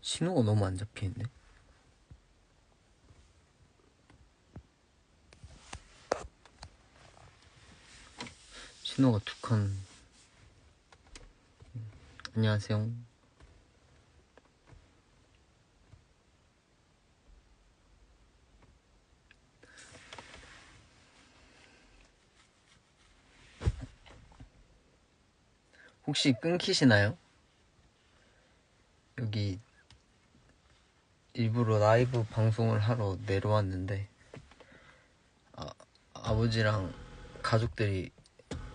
신호가 너무 안 잡히는데? 신호가 두 칸. 음, 안녕하세요. 혹시 끊기시나요? 여기 일부러 라이브 방송을 하러 내려왔는데 아, 아버지랑 가족들이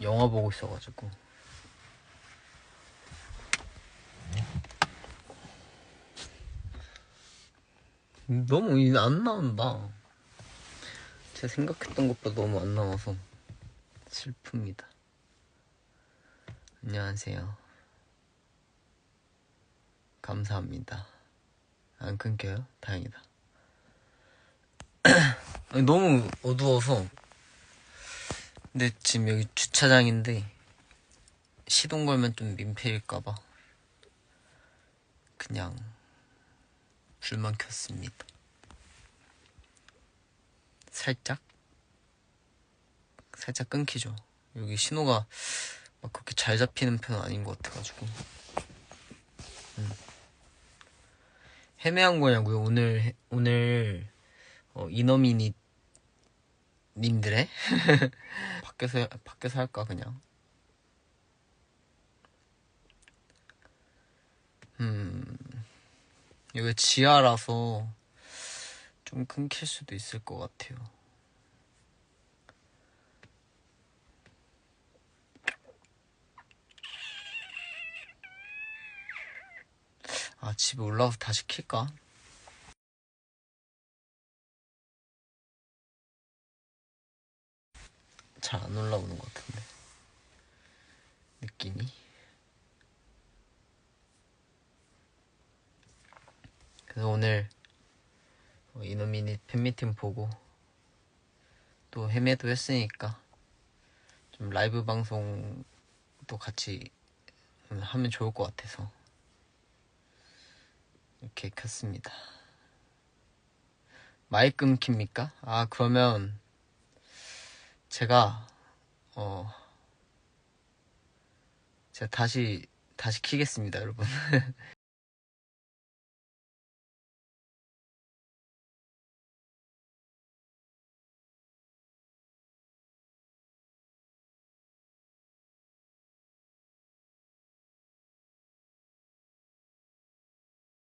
영화 보고 있어가지고. 너무 이- 안 나온다. 제가 생각했던 것보다 너무 안 나와서 슬픕니다 안녕하세요 감사합니다 안 끊겨요? 다행이다 너무 어두워서 근데 지금 여기 주차장인데 시동 걸면 좀 민폐일까봐 그냥 불만 켰습니다. 살짝 살짝 끊기죠. 여기 신호가 막 그렇게 잘 잡히는 편은 아닌 것 같아가지고 음. 헤매한 거냐고요? 오늘 해- 오늘 어, 이너미니 님들의 밖에서 밖에서 할까 그냥 음 여기 지하라서 좀 끊길 수도 있을 것 같아요 아 집에 올라가서 다시 킬까? 잘 안 올라오는 것 같은데. 느낌이? 그래서 오늘 어, 이노미니 팬미팅 보고 또 헤매도 했으니까 좀 라이브 방송도 같이 하면 좋을 것 같아서 이렇게 켰습니다 마이크 끊깁니까? 아 그러면 제가 어 제가 다시 다시 키겠습니다, 여러분.